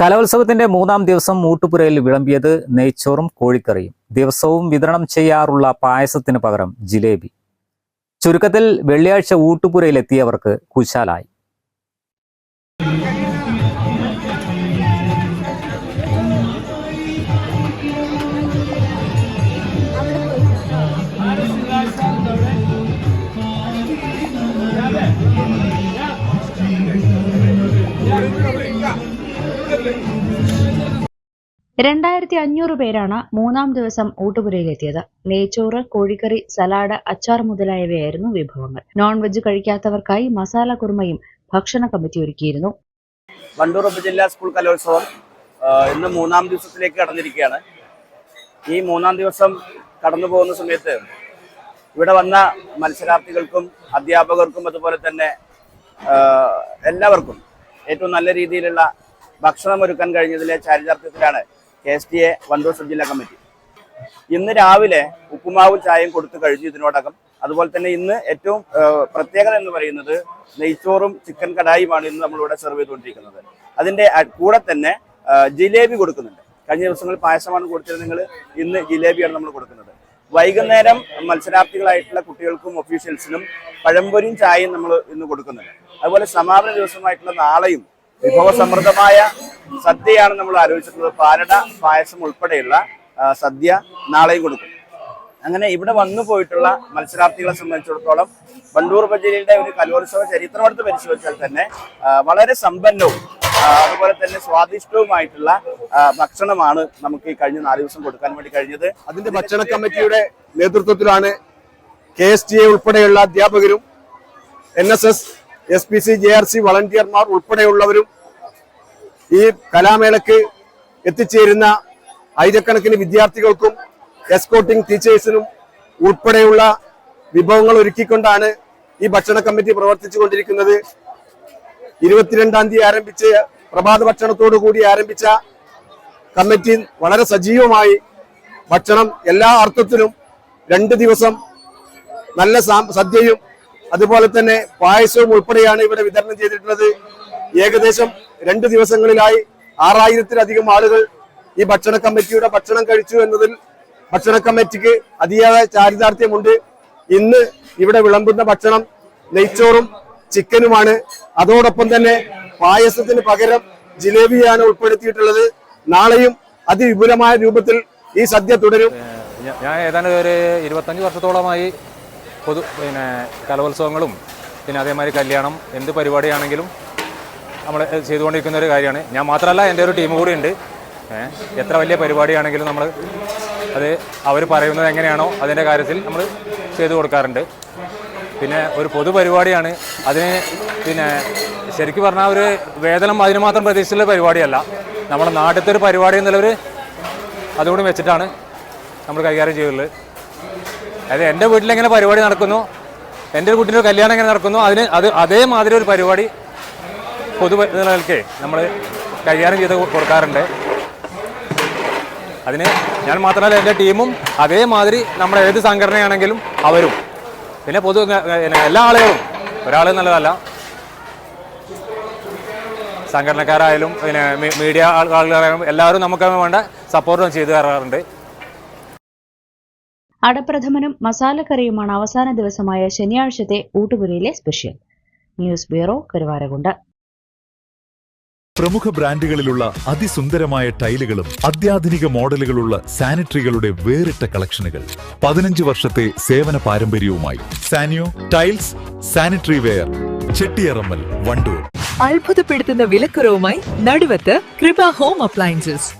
കലോത്സവത്തിന്റെ മൂന്നാം ദിവസം മൂട്ടുപുരയിൽ വിളമ്പിയത് നെയ്ച്ചോറും കോഴിക്കറിയും. ദിവസവും വിതരണം ചെയ്യാറുള്ള പായസത്തിന് പകരം ജിലേബി. ചുരുക്കത്തിൽ വെള്ളിയാഴ്ച ഊട്ടുപുരയിലെത്തിയവർക്ക് കുശാലായി. രണ്ടായിരത്തി അഞ്ഞൂറ് പേരാണ് മൂന്നാം ദിവസം ഊട്ടുപുരയിലെത്തിയത്. നെയ്ച്ചോറ് കോഴിക്കറി സലാഡ് അച്ചാർ മുതലായവയായിരുന്നു വിഭവങ്ങൾ. നോൺ വെജ് കഴിക്കാത്തവർക്കായി മസാല കുറുമയും ഭക്ഷണ കമ്മിറ്റി ഒരുക്കിയിരുന്നു. വണ്ടൂർ ഉപജില്ലാ സ്കൂൾ കലോത്സവം ഇന്ന് മൂന്നാം ദിവസത്തിലേക്ക് കടന്നിരിക്കുകയാണ്. ഈ മൂന്നാം ദിവസം കടന്നു പോകുന്ന സമയത്ത് ഇവിടെ വന്ന മത്സരാർത്ഥികൾക്കും അധ്യാപകർക്കും അതുപോലെ തന്നെ എല്ലാവർക്കും ഏറ്റവും നല്ല രീതിയിലുള്ള ഭക്ഷണം ഒരുക്കാൻ കഴിഞ്ഞതിലെ ചാരിതാർത്ഥ്യത്തിലാണ് K S T A Wandoor sub ജില്ലാ കമ്മിറ്റി. ഇന്ന് രാവിലെ ഉപ്പുമാവും ചായയും കൊടുത്തു കഴിഞ്ഞു ഇതിനോടകം. അതുപോലെ തന്നെ ഇന്ന് ഏറ്റവും പ്രത്യേകത എന്ന് പറയുന്നത് നെയ്ച്ചോറും ചിക്കൻ കടായിയുമാണ് ഇന്ന് നമ്മളിവിടെ സെർവ് ചെയ്തുകൊണ്ടിരിക്കുന്നത്. അതിന്റെ കൂടെ തന്നെ ജിലേബി കൊടുക്കുന്നുണ്ട്. കഴിഞ്ഞ ദിവസങ്ങളിൽ പായസമാണ് കൊടുത്തിരുന്നെങ്കിൽ ഇന്ന് ജിലേബിയാണ് നമ്മൾ കൊടുക്കുന്നത്. വൈകുന്നേരം മത്സരാർത്ഥികളായിട്ടുള്ള കുട്ടികൾക്കും ഒഫീഷ്യൽസിനും പഴംപൊരിയും ചായയും നമ്മൾ ഇന്ന് കൊടുക്കുന്നുണ്ട്. അതുപോലെ സമാപന ദിവസമായിട്ടുള്ള നാളെയും വിഭവസമൃദ്ധമായ സദ്യയാണ് നമ്മൾ ആലോചിച്ചിട്ടുള്ളത്. പാലട പായസം ഉൾപ്പെടെയുള്ള സദ്യ നാളെയും കൊടുക്കും. അങ്ങനെ ഇവിടെ വന്നു പോയിട്ടുള്ള മത്സരാർത്ഥികളെ സംബന്ധിച്ചിടത്തോളം വണ്ടൂർ ഉപജില്ലയുടെ ഒരു കലോത്സവ ചരിത്രമെടുത്ത് പരിശോധിച്ചാൽ തന്നെ വളരെ സമ്പന്നവും അതുപോലെ തന്നെ സ്വാദിഷ്ടവുമായിട്ടുള്ള ഭക്ഷണമാണ് നമുക്ക് ഈ കഴിഞ്ഞ നാല് ദിവസം കൊടുക്കാൻ വേണ്ടി കഴിഞ്ഞത്. അതിന്റെ ഭക്ഷണ കമ്മിറ്റിയുടെ നേതൃത്വത്തിലാണ് കെ എസ് ടി എ ഉൾപ്പെടെയുള്ള അധ്യാപകരും N S S S P C J R C വളണ്ടിയർമാർ ഉൾപ്പെടെയുള്ളവരും ഈ കലാമേളക്ക് എത്തിച്ചേരുന്ന ആയിരക്കണക്കിന് വിദ്യാർത്ഥികൾക്കും എസ്കോട്ടിംഗ് ടീച്ചേഴ്സിനും ഉൾപ്പെടെയുള്ള വിഭവങ്ങൾ ഒരുക്കിക്കൊണ്ടാണ് ഈ ഭക്ഷണ കമ്മിറ്റി പ്രവർത്തിച്ചു കൊണ്ടിരിക്കുന്നത് ഇരുപത്തിരണ്ടാം തീയതി ആരംഭിച്ച് പ്രഭാത ഭക്ഷണത്തോടു കൂടി ആരംഭിച്ച കമ്മിറ്റി വളരെ സജീവമായി ഭക്ഷണം എല്ലാ അർത്ഥത്തിലും രണ്ട് ദിവസം നല്ല സദ്യയും അതുപോലെ തന്നെ പായസവും ഉൾപ്പെടെയാണ് ഇവിടെ വിതരണം ചെയ്തിട്ടുള്ളത്. ഏകദേശം രണ്ട് ദിവസങ്ങളിലായി ആറായിരത്തിലധികം ആളുകൾ ഈ ഭക്ഷണ കമ്മിറ്റിയുടെ ഭക്ഷണം കഴിച്ചു എന്നതിൽ ഭക്ഷണ കമ്മിറ്റിക്ക് അതിയായ ചാരിതാർത്ഥ്യമുണ്ട്. ഇന്ന് ഇവിടെ വിളമ്പുന്ന ഭക്ഷണം നെയ്ച്ചോറും ചിക്കനുമാണ്. അതോടൊപ്പം തന്നെ പായസത്തിന് പകരം ജിലേബിയാണ് ഉൾപ്പെടുത്തിയിട്ടുള്ളത്. നാളെയും അതിവിപുലമായ രൂപത്തിൽ ഈ സദ്യ തുടരും. ഞാൻ ഏതാണ്ട് ഒരു ഇരുപത്തഞ്ച് വർഷത്തോളമായി പൊതു പിന്നെ കലോത്സവങ്ങളും പിന്നെ അതേമാതിരി കല്യാണം എന്ത് പരിപാടിയാണെങ്കിലും നമ്മൾ ചെയ്തുകൊണ്ടിരിക്കുന്ന ഒരു കാര്യമാണ്. ഞാൻ മാത്രമല്ല എന്റെ ഒരു ടീം കൂടി ഉണ്ട്. എത്ര വലിയ പരിപാടിയാണെങ്കിലും നമ്മൾ അത് അവർ പറയുന്നത് എങ്ങനെയാണോ അതിന്റെ കാര്യത്തിൽ നമ്മൾ ചെയ്തു കൊടുക്കാറുണ്ട്. പിന്നെ ഒരു പൊതുപരിപാടിയാണ് അതിന് പിന്നെ ശരിക്കും പറഞ്ഞാൽ ഒരു വേതനം അതിന് മാത്രം പ്രതീക്ഷിച്ചുള്ള പരിപാടിയല്ല. നമ്മുടെ നാട്ടിലത്തെ ഒരു പരിപാടി എന്നുള്ളൊരു അതുകൂടി വെച്ചിട്ടാണ് നമ്മൾ കൈകാര്യം ചെയ്യുള്ളത് അതായത് എന്റെ വീട്ടിൽ എങ്ങനെ പരിപാടി നടക്കുന്നു? എന്റെ ഒരു കല്യാണം എങ്ങനെ നടക്കുന്നു? അതിന് അത് അതേമാതിരി ഒരു പരിപാടി പൊതു നിലനിൽക്കെ നമ്മൾ കല്യാണം ചെയ്ത് കൊടുക്കാറുണ്ട്. അതിന് ഞാൻ മാത്രമല്ല എന്റെ ടീമും അതേമാതിരി നമ്മുടെ ഏത് സംഘടനയാണെങ്കിലും അവരും. പിന്നെ പൊതു എല്ലാ ആളുകളും ഒരാൾ നല്ലതല്ല. സംഘടനക്കാരായാലും പിന്നെ മീഡിയ ആളുകളായാലും എല്ലാവരും നമുക്ക് വേണ്ട സപ്പോർട്ടും ചെയ്തു തരാറുണ്ട്. അടപ്രഥമനും മസാലക്കറിയുമാണ് അവസാന ദിവസമായ ശനിയാഴ്ചത്തെ ഊട്ടുപുരയിലെ സ്പെഷ്യൽ. News bureau Karuvarakundu. പ്രമുഖ ബ്രാൻഡുകളിലുള്ള അതിസുന്ദരമായ ടൈലുകളും അത്യാധുനിക മോഡലുകളുള്ള സാനിറ്ററികളുടെ വേറിട്ട കളക്ഷനുകൾ പതിനഞ്ച് വർഷത്തെ സേവന പാരമ്പര്യവുമായി Saniyo tiles sanitary ware Chettiyarammal Wandoor. അത്ഭുതപ്പെടുത്തുന്ന വിലക്കുറവുമായി നടുവത്ത് കൃപ ഹോം അപ്ലയൻസസ്.